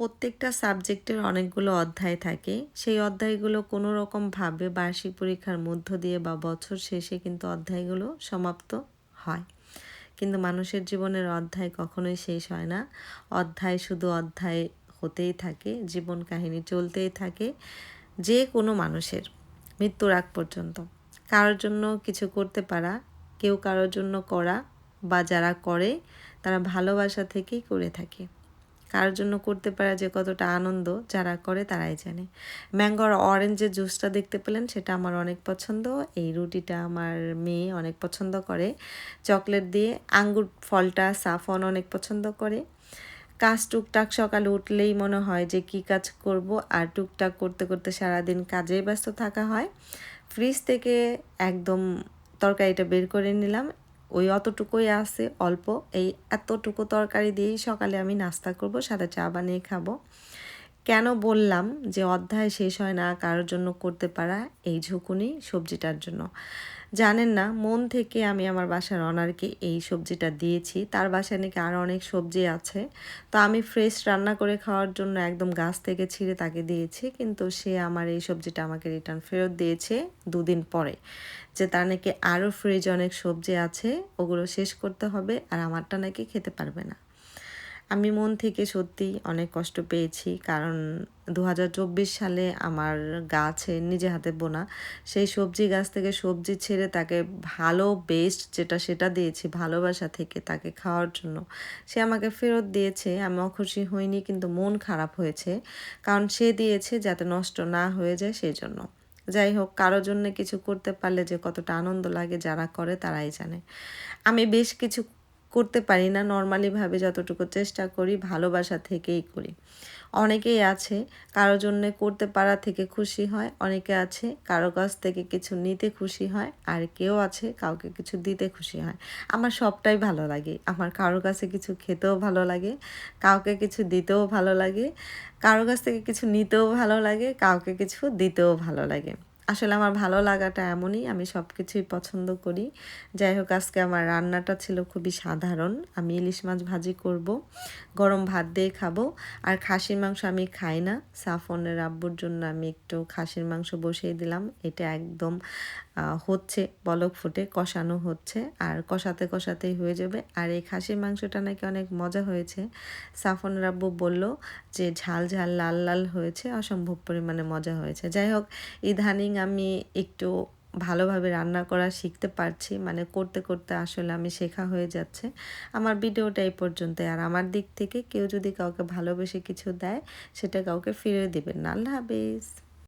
প্রত্যেকটা সাবজেক্টের অনেকগুলো অধ্যায় থাকে। সেই অধ্যায়গুলো কোনো রকমভাবে বার্ষিক পরীক্ষার মধ্য দিয়ে বা বছর শেষে কিন্তু অধ্যায়গুলো সমাপ্ত হয়। কিন্তু মানুষের জীবনের অধ্যায় কখনোই শেষ হয় না। অধ্যায় শুধু অধ্যায় হতেই থাকে, জীবন কাহিনী চলতেই থাকে, যে কোনো মানুষের মৃত্যুর আগ পর্যন্ত। কারোর জন্য কিছু করতে পারা, কেউ কারোর জন্য করা বা যারা করে, তারা ভালোবাসা থেকেই করে থাকে। কারোর জন্য করতে পারা, যে কতটা আনন্দ যারা করে তারাই জানে। ম্যাঙ্গোর অরেঞ্জের জুসটা দেখতে পেলেন, সেটা আমার অনেক পছন্দ। এই রুটিটা আমার মেয়ে অনেক পছন্দ করে। চকলেট দিয়ে আঙ্গুর ফলটা সাফন অনেক পছন্দ করে। কাজ টুকটাক সকালে উঠলেই মনে হয় যে কি কাজ করব, আর টুকটাক করতে করতে সারাদিন কাজে ব্যস্ত থাকা হয়। ফ্রিজ থেকে একদম তরকারিটা বের করে নিলাম ওই অতটুকুই আছে, অল্প। এই এতটুকু তরকারি দিয়েই সকালে আমি নাস্তা করব সাথে চা বানিয়ে খাব। কেন বললাম যে অধ্যায় শেষ হয় না, কারোর জন্য করতে পারা, এই ঝুঁকুনি সবজিটার জন্য। জানেন না, মন থেকে আমি আমার বাসার অনারকে এই সবজিটা দিয়েছি। তার বাসায় নাকি আরও অনেক সবজি আছে। তো আমি ফ্রেশ রান্না করে খাওয়ার জন্য একদম গাছ থেকে ছিঁড়ে তাকে দিয়েছি, কিন্তু সে আমার এই সবজিটা আমাকে রিটার্ন ফেরত দিয়েছে দুদিন পরে। যে তার নাকি আরও ফ্রিজ অনেক সবজি আছে, ওগুলো শেষ করতে হবে আর আমারটা নাকি খেতে পারবে না। আমি মন থেকে সত্যি অনেক কষ্ট পেয়েছি, কারণ দু হাজার চব্বিশ সালে আমার গাছে, নিজে হাতে বোনা, সেই সবজি গাছ থেকে সবজি ছেড়ে তাকে ভালো বেস্ট যেটা সেটা দিয়েছি, ভালোবাসা থেকে তাকে খাওয়ার জন্য। সে আমাকে ফেরত দিয়েছে, আমি অখুশি হইনি, কিন্তু মন খারাপ হয়েছে, কারণ সে দিয়েছে যাতে নষ্ট না হয়ে যায় সেই জন্য। যাই হোক কারোর জন্য কিছু করতে পারলে যে কতটা আনন্দ লাগে যারা করে তারাই জানে। আমি বেশ কিছু করতে পারি না। নর্মালিভাবে যতটুকু চেষ্টা করি, ভালোবাসা থেকেই করি। অনেকেই আছে, কারও জন্য করতে পারা থেকে খুশি হয়, অনেকে আছে, কারও কাছ থেকে কিছু নিতে খুশি হয়, আর কেউ আছে, কাউকে কিছু দিতে খুশি হয়। আমার সবটাই ভালো লাগে। আমার কারও কাছে কিছু খেতেও ভালো লাগে, কাউকে কিছু দিতেও ভালো লাগে, কারও কাছ থেকে কিছু নিতেও ভালো লাগে, কাউকে কিছু দিতেও ভালো লাগে। আসলে আমার ভালো লাগাটা এমনই, আমি সব কিছুই পছন্দ করি। যাই হোক, আজকে আমার রান্নাটা ছিল খুবই সাধারণ। আমি ইলিশ মাছ ভাজি করব, গরম ভাত দিয়ে খাব। আর খাসির মাংস আমি খাই না। সাফনের আব্বুর জন্য আমি একটু খাসির মাংস বসিয়ে দিলাম। এটা একদম হচ্ছে, বলক ফুটে, কষানো হচ্ছে। আর কষাতে কষাতেই হয়ে যাবে। আর এই খাসির মাংসটা নাকি অনেক মজা হয়েছে। সাফন রাব্বু বলল যে, ঝাল ঝাল, লাল লাল হয়েছে। অসম্ভব পরিমাণে মজা হয়েছে। যাই হোক, ইদানিং আমি একটু ভালোভাবে রান্না করা শিখতে পারছি। মানে করতে করতে আসলে আমি শেখা হয়ে যাচ্ছে। আমার ভিডিওটা এই পর্যন্ত আর আমার দিক থেকে কেউ যদি কাউকে ভালোবেসে কিছু দেয়, সেটা কাউকে ফিরে দেবেন আল্লাহ হাফিজ।